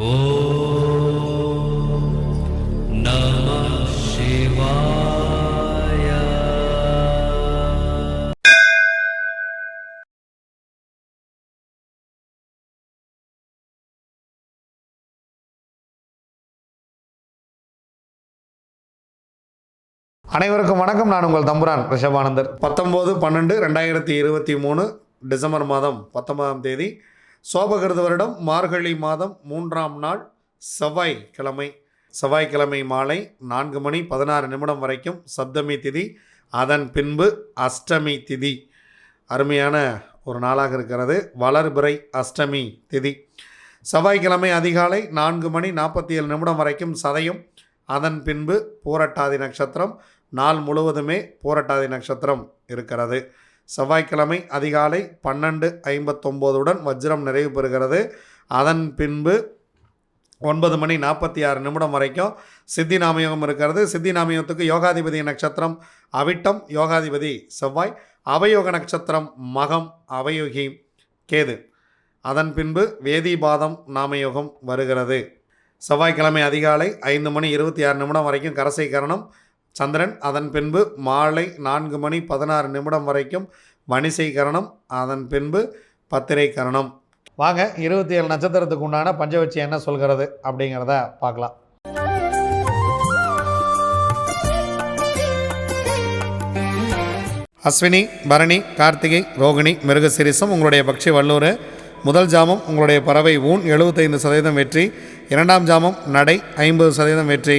அனைவருக்கும் வணக்கம். நான் உங்கள் தம்புரான் ரிஷபானந்தர். பத்தொம்போது பன்னெண்டு ரெண்டாயிரத்தி இருபத்தி மூணு டிசம்பர் மாதம் பத்தொன்பதாம் தேதி சோபகிருத வருடம் மார்கழி மாதம் மூன்றாம் நாள் செவ்வாய்க்கிழமை. செவ்வாய்க்கிழமை மாலை நான்கு மணி பதினாறு நிமிடம் வரைக்கும் சப்தமி திதி அதன் பின்பு அஷ்டமி திதி. அருமையான ஒரு நாளாக இருக்கிறது. வளர்பிறை அஷ்டமி திதி. செவ்வாய்க்கிழமை அதிகாலை நான்கு மணி நாற்பத்தி ஏழு நிமிடம் வரைக்கும் சதயம் அதன் பின்பு பூரட்டாதி நட்சத்திரம். நாள் முழுவதுமே பூரட்டாதி நட்சத்திரம் இருக்கிறது. செவ்வாய்க்கிழமை அதிகாலை பன்னெண்டு ஐம்பத்தொம்போதுடன் வஜ்ரம் நிறைவு பெறுகிறது. அதன் பின்பு ஒன்பது மணி நாற்பத்தி ஆறு நிமிடம் வரைக்கும் சித்தி நாமயோகம் இருக்கிறது. சித்தி நாமயோகத்துக்கு யோகாதிபதி நட்சத்திரம் அவிட்டம் யோகாதிபதி செவ்வாய் அவயோக நட்சத்திரம் மகம் அவயோகி கேது. அதன் பின்பு வேதிபாதம் நாமயோகம் வருகிறது. செவ்வாய்க்கிழமை அதிகாலை ஐந்து மணி இருபத்தி ஆறு நிமிடம் வரைக்கும் கரசை கரணம் சந்திரன் அதன் பின்பு மாலை நான்கு மணி பதினாறு நிமிடம் வரைக்கும் வணிசை கரணம் அதன் பின்பு பத்திரை கரணம். வாங்க இருபத்தி ஏழு நட்சத்திரத்துக்கு உண்டான பஞ்சவட்சி என்ன சொல்கிறது அப்படிங்கிறத பார்க்கலாம். அஸ்வினி பரணி கார்த்திகை ரோகிணி மிருகசிரிசம் உங்களுடைய பக்ஷி வல்லூர். முதல் ஜாமம் உங்களுடைய பறவை ஊன் எழுபத்தைந்து சதவீதம் வெற்றி. இரண்டாம் ஜாமம் நடை ஐம்பது சதவீதம் வெற்றி.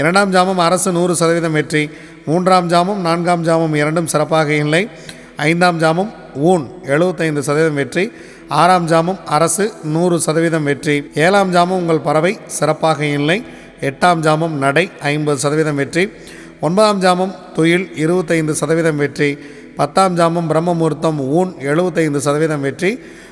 இரண்டாம் ஜாமம் அரசு நூறு சதவீதம் வெற்றி மூன்றாம் ஜாமம் நான்காம் ஜாமம் இரண்டும் சிறப்பாக இல்லை. ஐந்தாம் ஜாமம் ஊன் எழுபத்தைந்து சதவீதம் வெற்றி ஆறாம் ஜாமம் அரசு நூறு சதவீதம் வெற்றி. ஏழாம் ஜாமம் உங்கள் பறவை சிறப்பாக இல்லை. எட்டாம் ஜாமம் நடை ஐம்பது சதவீதம் வெற்றி. ஒன்பதாம் ஜாமம் துயில் இருபத்தைந்து சதவீதம் வெற்றி. பத்தாம் ஜாமம் பிரம்மமுகூர்த்தம் ஊன் எழுபத்தைந்து சதவீதம் வெற்றி.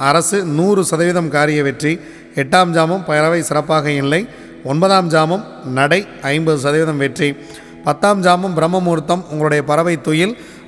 அரசு நூறு சதவீதம் காரிய வெற்றி. எட்டாம் ஜாமம் பறவை சிறப்பாக இல்லை. ஒன்பதாம் ஜாமம் நடை ஐம்பது சதவீதம் வெற்றி. பத்தாம் ஜாமம் பிரம்மமுகூர்த்தம் உங்களுடைய பறவை துயில்.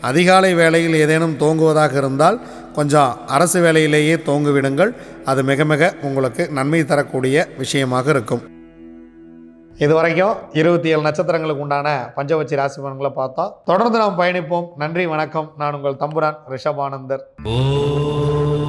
அதிகாலை வேளையில் ஏதேனும் தோங்குவதாக இருந்தால் கொஞ்சம் அரசு வேலையிலேயே தோங்கிவிடுங்கள். அது மிக மிக உங்களுக்கு நன்மை தரக்கூடிய விஷயமாக இருக்கும். இது வரைக்கும் இருபத்தி ஏழு நட்சத்திரங்களுக்கு உண்டான பஞ்சவச்சி ராசி பலன்களை பார்த்தோம். தொடர்ந்து நாம் பயணிப்போம். நன்றி வணக்கம். நான் உங்கள் தம்புரான் ரிஷபானந்தர். ஓம்